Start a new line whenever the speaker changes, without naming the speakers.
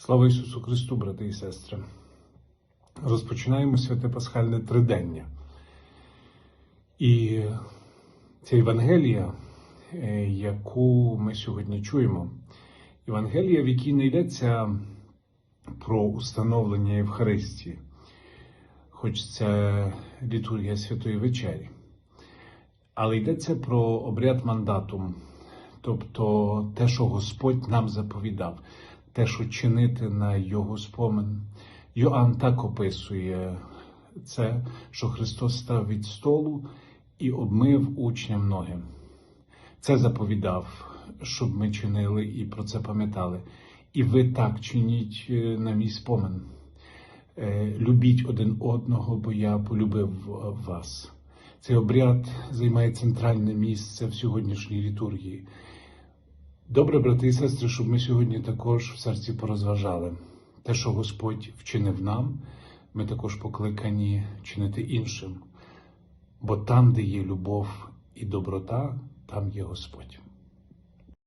Слава Ісусу Христу, брати і сестри! Розпочинаємо святе Пасхальне тридення. І ця Євангелія, е, яку ми сьогодні чуємо, Євангелія, в якій не йдеться про установлення Євхаристії, хоч це літургія Святої Вечері, але йдеться про обряд мандатум, тобто те, що Господь нам заповідав, те, що чинити на Його спомин. Йоанн так описує це, що Христос став від столу і обмив учням ноги. Це заповідав, щоб ми чинили і про це пам'ятали. І ви так чиніть е, на мій спомин. Е, Любіть один одного, бо я полюбив вас. Цей обряд займає центральне місце в сьогоднішній літургії. Добре, брати і сестри, щоб ми сьогодні також в серці порозважали. Те, що Господь вчинив нам, ми також покликані чинити іншим. Бо там, де є любов і доброта, там є Господь.